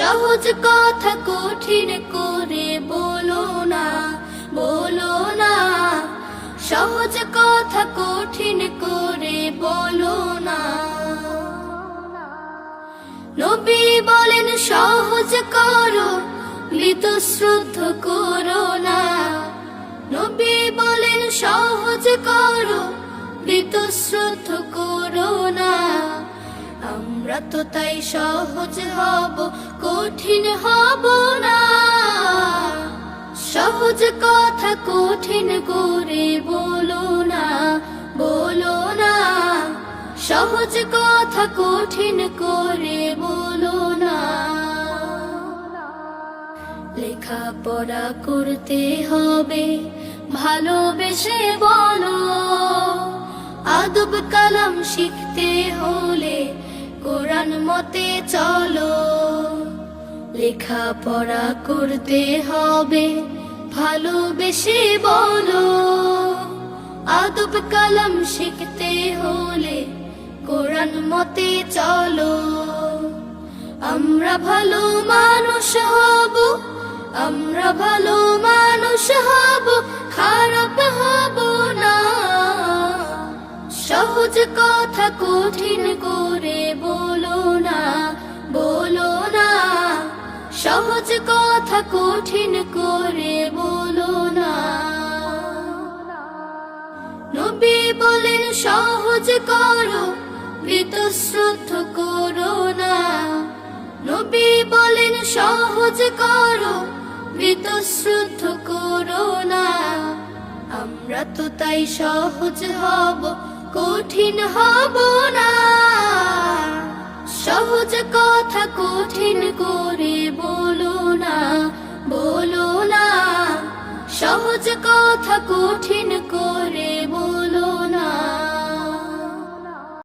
সহজ কথা কঠিন করে বলো না বলো না। সহজ কথা কঠিন করে বলো না। নবী বলেন, সহজ করো মৃত শ্রদ্ধ করো না। নবী বলেন, সহজ করো মৃত শ্রদ্ধ করো না। আমরা তো তাই সহজ হব, কঠিন হব না। সহজ কথা কঠিন করে বলো না বলো না। সহজ কথা কঠিন করে বলো না। লেখাপড়া করতে হবে, ভালোবেসে বলো। আদব কালাম শিখতে হলে মতে চলো। লেখাপড়া করতে হবে, ভালোবেসে বলো। আদব কালাম শিখতে হলে কোরআন মতে চলো। আমরা ভালো মানুষ হব, আমরা ভালো মানুষ হব, খারাপ হব না। সহজ কথা কঠিন করে বলো সহজ কথা কঠিন করে বলো না। নবী বলেন, সহজ করো, বৃতশ্রদ্ধ করো না। নবী বলেন, সহজ করো, বৃতশ্রদ্ধ করো না। আমরা তো তাই সহজ হব, কঠিন হব না। সহজ কথা কঠিন